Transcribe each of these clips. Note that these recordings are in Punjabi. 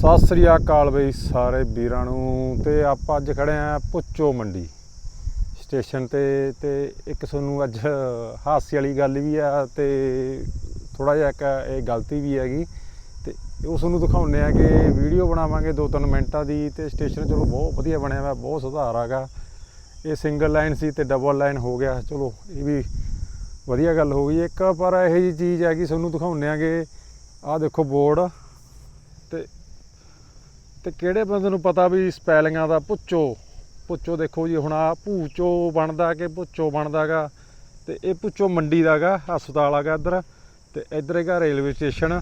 ਸਤਿ ਸ੍ਰੀ ਅਕਾਲ ਬਈ ਸਾਰੇ ਵੀਰਾਂ ਨੂੰ ਤੇ ਆਪਾਂ ਅੱਜ ਖੜੇ ਆ ਪੁੱਚੋ ਮੰਡੀ ਸਟੇਸ਼ਨ ਤੇ ਤੇ ਇੱਕ ਤੁਹਾਨੂੰ ਅੱਜ ਹਾਸੇ ਵਾਲੀ ਗੱਲ ਵੀ ਆ ਤੇ ਥੋੜਾ ਜਿਹਾ ਇੱਕ ਇਹ ਗਲਤੀ ਵੀ ਹੈਗੀ ਤੇ ਉਹ ਤੁਹਾਨੂੰ ਦਿਖਾਉਂਦੇ ਆ ਕਿ ਵੀਡੀਓ ਬਣਾਵਾਂਗੇ 2-3 ਮਿੰਟਾਂ ਦੀ ਤੇ ਸਟੇਸ਼ਨ ਚਲੋ ਬਹੁਤ ਵਧੀਆ ਬਣਿਆ ਹੋਇਆ ਬਹੁਤ ਸੁਧਾਰ ਆਗਾ ਇਹ ਸਿੰਗਲ ਲਾਈਨ ਸੀ ਤੇ ਡਬਲ ਲਾਈਨ ਹੋ ਗਿਆ, ਚਲੋ ਇਹ ਵੀ ਵਧੀਆ ਗੱਲ ਹੋ ਗਈ। ਇੱਕ ਪਰ ਇਹੋ ਜੀ ਚੀਜ਼ ਹੈਗੀ, ਤੁਹਾਨੂੰ ਦਿਖਾਉਂਦੇ ਆ ਆਹ ਦੇਖੋ ਬੋਰਡ। ਤੇ ਕਿਹੜੇ ਬੰਦੇ ਨੂੰ ਪਤਾ ਵੀ ਸਪੈਲਿੰਗਾਂ ਦਾ ਪੁੱਚੋ ਪੁੱਚੋ ਦੇਖੋ ਜੀ, ਹੁਣ ਆ ਭੂਚੋ ਬਣਦਾ ਕਿ ਪੁੱਚੋ ਬਣਦਾਗਾ ਤੇ ਇਹ ਪੁੱਚੋ ਮੰਡੀ ਦਾਗਾ ਹਸਪਤਾਲ ਆਗਾ ਇੱਧਰ। ਤੇ ਇੱਧਰ ਹੈਗਾ ਰੇਲਵੇ ਸਟੇਸ਼ਨ।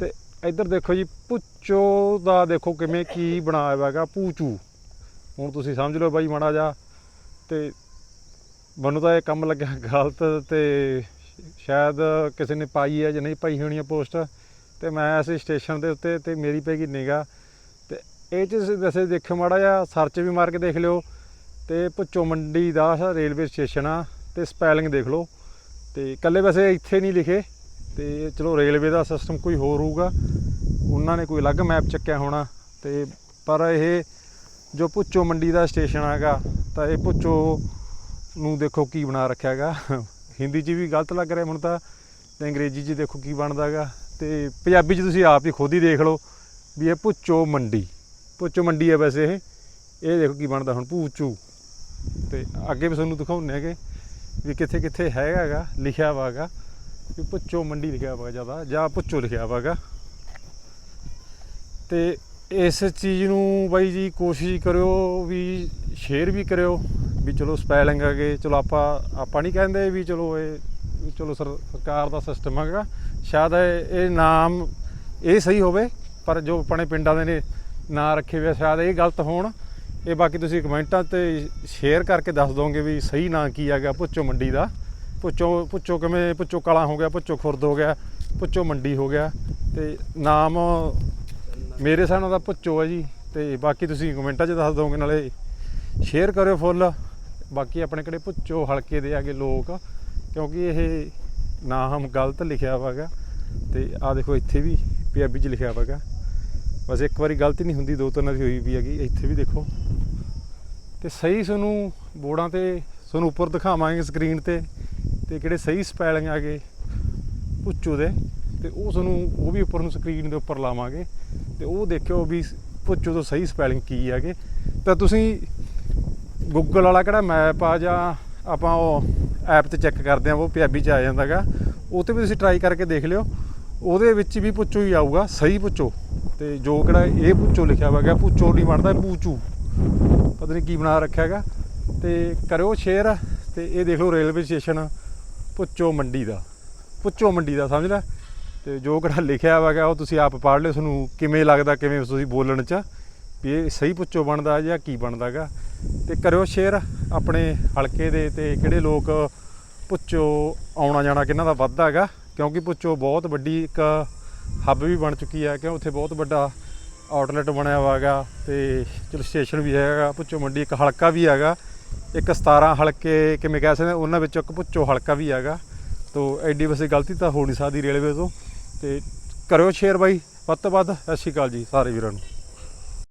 ਤੇ ਇੱਧਰ ਦੇਖੋ ਜੀ ਪੁੱਚੋ ਦਾ ਦੇਖੋ ਕਿਵੇਂ ਕੀ ਬਣਾਇਆ ਹੋਇਆ ਹੈਗਾ ਪੂਚੂ ਹੁਣ ਤੁਸੀਂ ਸਮਝ ਲਓ ਬਾਈ ਮਾੜਾ ਜਾ ਤੇ ਮੈਨੂੰ ਤਾਂ ਇਹ ਕੰਮ ਲੱਗਿਆ ਗਲਤ ਤੇ ਸ਼ਾਇਦ ਕਿਸੇ ਨੇ ਪਾਈ ਹੈ ਜਾਂ ਨਹੀਂ ਪਾਈ ਹੋਣੀ ਹੈ ਪੋਸਟ। ਤੇ ਮੈਂ ਅਸੀਂ ਸਟੇਸ਼ਨ ਦੇ ਉੱਤੇ ਤੇ ਮੇਰੀ ਪੈ ਗਈ ਨਿਗਾ ਇਹ ਚ ਵੈਸੇ ਦੇਖਿਓ ਮਾੜਾ ਜਿਹਾ ਸਰਚ ਵੀ ਮਾਰ ਕੇ ਦੇਖ ਲਿਓ ਤੇ ਭੁੱਚੋ ਮੰਡੀ ਦਾ ਰੇਲਵੇ ਸਟੇਸ਼ਨ ਆ ਤੇ ਸਪੈਲਿੰਗ ਦੇਖ ਲਓ। ਤੇ ਇਕੱਲੇ ਵੈਸੇ ਇੱਥੇ ਨਹੀਂ ਲਿਖੇ ਤੇ ਚਲੋ ਰੇਲਵੇ ਦਾ ਸਿਸਟਮ ਕੋਈ ਹੋਰ ਹੋਊਗਾ, ਉਹਨਾਂ ਨੇ ਕੋਈ ਅਲੱਗ ਮੈਪ ਚੱਕਿਆ ਹੋਣਾ ਤੇ ਪਰ ਇਹ ਜੋ ਭੁੱਚੋ ਮੰਡੀ ਦਾ ਸਟੇਸ਼ਨ ਹੈਗਾ ਤਾਂ ਇਹ ਭੁੱਚੋ ਨੂੰ ਦੇਖੋ ਕੀ ਬਣਾ ਰੱਖਿਆ ਹੈਗਾ। ਹਿੰਦੀ 'ਚ ਵੀ ਗਲਤ ਲੱਗ ਰਿਹਾ ਹੁਣ ਤਾਂ ਤੇ ਅੰਗਰੇਜ਼ੀ 'ਚ ਦੇਖੋ ਕੀ ਬਣਦਾ ਹੈਗਾ ਤੇ ਪੰਜਾਬੀ 'ਚ ਤੁਸੀਂ ਆਪ ਹੀ ਖੁਦ ਹੀ ਦੇਖ ਲਓ ਵੀ ਇਹ ਭੁੱਚੋ ਮੰਡੀ। ਭੁੱਚੋ ਮੰਡੀ ਹੈ ਵੈਸੇ ਇਹ। ਇਹ ਦੇਖੋ ਕੀ ਬਣਦਾ ਹੁਣ ਭੂਚੂ ਤੇ ਅੱਗੇ ਵੀ ਤੁਹਾਨੂੰ ਦਿਖਾਉਂਦੇ ਹੈਗੇ ਵੀ ਕਿੱਥੇ ਕਿੱਥੇ ਹੈਗਾ ਹੈਗਾ ਲਿਖਿਆ ਵਾਗਾ ਵੀ ਭੁੱਚੋ ਮੰਡੀ ਲਿਖਿਆ ਵਾ ਜ਼ਿਆਦਾ, ਜਾਂ ਭੁੱਚੋ ਲਿਖਿਆ ਵਾਗਾ ਤੇ ਇਸ ਚੀਜ਼ ਨੂੰ ਬਾਈ ਜੀ ਕੋਸ਼ਿਸ਼ ਕਰਿਓ ਵੀ ਸ਼ੇਅਰ ਵੀ ਕਰਿਓ, ਵੀ ਚਲੋ ਸਪੈਲਿੰਗ ਹੈਗੇ ਚਲੋ ਆਪਾਂ ਆਪਾਂ ਨਹੀਂ ਕਹਿੰਦੇ ਵੀ ਚਲੋ ਇਹ ਚਲੋ ਸਰ, ਸਰਕਾਰ ਦਾ ਸਿਸਟਮ ਹੈਗਾ ਸ਼ਾਇਦ ਇਹ ਨਾਮ, ਇਹ ਸਹੀ ਹੋਵੇ, ਪਰ ਜੋ ਆਪਣੇ ਪਿੰਡਾਂ ਦੇ ਨੇ ਨਾਂ ਰੱਖੇ ਹੋਏ ਆ, ਸ਼ਾਇਦ ਇਹ ਗਲਤ ਹੋਣ। ਇਹ ਬਾਕੀ ਤੁਸੀਂ ਕਮੈਂਟਾਂ ਤੇ ਸ਼ੇਅਰ ਕਰਕੇ ਦੱਸ ਦੋਗੇ ਵੀ ਸਹੀ ਨਾਂ ਕੀ ਹੈਗਾ ਪੁੱਚੋ ਮੰਡੀ ਦਾ। ਪੁੱਚੋ ਪੁੱਚੋ ਕਿਵੇਂ ਪੁੱਚੋ ਕਲਾਂ ਹੋ ਗਿਆ ਪੁੱਚੋ ਖੁਰਦ ਹੋ ਗਿਆ ਪੁੱਚੋ ਮੰਡੀ ਹੋ ਗਿਆ। ਤੇ ਨਾਮ ਮੇਰੇ ਹਿਸਾਬ ਨਾਲ ਤਾਂ ਪੁੱਚੋ ਹੈ ਜੀ। ਤੇ ਬਾਕੀ ਤੁਸੀਂ ਕਮੈਂਟਾਂ 'ਚ ਦੱਸ ਦੋਗੇ ਨਾਲੇ ਸ਼ੇਅਰ ਕਰਿਓ ਫੁੱਲ। ਬਾਕੀ ਆਪਣੇ ਕਿਹੜੇ ਪੁੱਚੋ ਹਲਕੇ ਦੇ ਆਗੇ ਲੋਕ ਕਿਉਂਕਿ ਇਹ ਨਾਮ ਗਲਤ ਲਿਖਿਆ ਹੋਇਆਗਾ ਤੇ ਆ ਦੇਖੋ ਇੱਥੇ ਵੀ ਪੰਜਾਬੀ 'ਚ ਲਿਖਿਆ ਹੋਇਆਗਾ ਬਸ ਇੱਕ ਵਾਰੀ ਗਲਤੀ ਨਹੀਂ ਹੁੰਦੀ, ਦੋ ਤਿੰਨ ਵਾਰੀ ਹੋਈ ਵੀ ਹੈਗੀ, ਇੱਥੇ ਵੀ ਦੇਖੋ। ਤੇ ਸਹੀ ਤੁਹਾਨੂੰ ਬੋਰਡਾਂ ਤੇ ਤੁਹਾਨੂੰ ਉੱਪਰ ਦਿਖਾਵਾਂਗੇ ਸਕਰੀਨ ਤੇ ਤੇ ਕਿਹੜੇ ਸਹੀ ਸਪੈਲਿੰਗ ਆਗੇ ਪੁੱਚੋ ਦੇ ਤੇ ਉਹ ਤੁਹਾਨੂੰ, ਉਹ ਵੀ ਉੱਪਰ ਨੂੰ ਸਕਰੀਨ ਦੇ ਉੱਪਰ ਲਾਵਾਂਗੇ, ਤੇ ਉਹ ਦੇਖਿਓ ਵੀ ਪੁੱਚੋ ਤੋਂ ਸਹੀ ਸਪੈਲਿੰਗ ਕੀ ਹੈਗੇ। ਤਾਂ ਤੁਸੀਂ ਗੂਗਲ ਵਾਲਾ ਕਿਹੜਾ ਮੈਪ ਆ ਜਾਂ ਆਪਾਂ ਉਹ ਐਪ ਤੇ ਚੈੱਕ ਕਰਦੇ ਆ, ਉਹ ਪੰਜਾਬੀ ਚ ਆ ਜਾਂਦਾਗਾ, ਉਹ ਤੇ ਵੀ ਤੁਸੀਂ ਟਰਾਈ ਕਰਕੇ ਦੇਖ ਲਿਓ। ਉਹਦੇ ਵਿੱਚ ਵੀ ਪੁੱਚੋ ਹੀ ਆਊਗਾ, ਸਹੀ ਪੁੱਚੋ ਤੇ ਜੋ ਕਿਹੜਾ ਇਹ ਪੁੱਚੋ ਲਿਖਿਆ ਹੋਇਆ ਗਿਆ ਪੁੱਚੋ ਨਹੀਂ ਬਣਦਾ ਪੂਚੂ ਪਤਾ ਨਹੀਂ ਕੀ ਬਣਾ ਰੱਖਿਆ ਹੈਗਾ। ਤੇ ਕਰਿਓ ਸ਼ੇਅਰ ਤੇ ਇਹ ਦੇਖ ਲਓ ਰੇਲਵੇ ਸਟੇਸ਼ਨ ਪੁੱਚੋ ਮੰਡੀ ਦਾ। ਪੁੱਚੋ ਮੰਡੀ ਦਾ, ਸਮਝ ਲੈ? ਤੇ ਜੋ ਕਿਹੜਾ ਲਿਖਿਆ ਹੋਇਆ ਗਿਆ, ਉਹ ਤੁਸੀਂ ਆਪ ਪੜ੍ਹ ਲਿਓ, ਤੁਹਾਨੂੰ ਕਿਵੇਂ ਲੱਗਦਾ, ਕਿਵੇਂ ਤੁਸੀਂ ਬੋਲਣ ਚ। ਵੀ ਇਹ ਸਹੀ ਪੁੱਚੋ ਬਣਦਾ ਜਾਂ ਕੀ ਬਣਦਾਗਾ ਤੇ ਕਰਿਓ ਸ਼ੇਅਰ ਆਪਣੇ ਹਲਕੇ ਦੇ ਤੇ ਕਿਹੜੇ ਲੋਕ ਪੁੱਚੋ ਆਉਣਾ ਜਾਣਾ ਕਿਹਨਾਂ ਦਾ ਵੱਧਦਾ ਹੈਗਾ। ਕਿਉਂਕਿ ਪੁੱਚੋ ਬਹੁਤ ਵੱਡੀ ਇੱਕ ਹੱਬ ਵੀ ਬਣ ਚੁੱਕੀ ਹੈ ਕਿਉਂ ਉੱਥੇ ਬਹੁਤ ਵੱਡਾ ਆਊਟਲੈਟ ਬਣਿਆ ਹੋਇਆ ਹੈਗਾ ਤੇ ਚਲੋ ਸਟੇਸ਼ਨ ਵੀ ਹੈਗਾ। ਪੁੱਚੋ ਮੰਡੀ ਇੱਕ ਹਲਕਾ ਵੀ ਹੈਗਾ। ਇੱਕ 17 ਹਲਕੇ ਕਿਵੇਂ ਕਹਿ ਸਕਦੇ, ਉਹਨਾਂ ਵਿੱਚੋਂ ਇੱਕ ਪੁੱਚੋ ਹਲਕਾ ਵੀ ਹੈਗਾ। ਤੋ ਐਡੀ ਵੈਸੇ ਗਲਤੀ ਤਾਂ ਹੋ ਨਹੀਂ ਸਕਦੀ ਰੇਲਵੇ ਤੋਂ। ਤੇ ਕਰਿਓ ਸ਼ੇਅਰ ਬਾਈ। ਵੱਧ ਤੋਂ ਵੱਧ, ਸਤਿ ਸ਼੍ਰੀ ਅਕਾਲ ਜੀ, ਸਾਰੇ ਵੀਰਾਂ ਨੂੰ।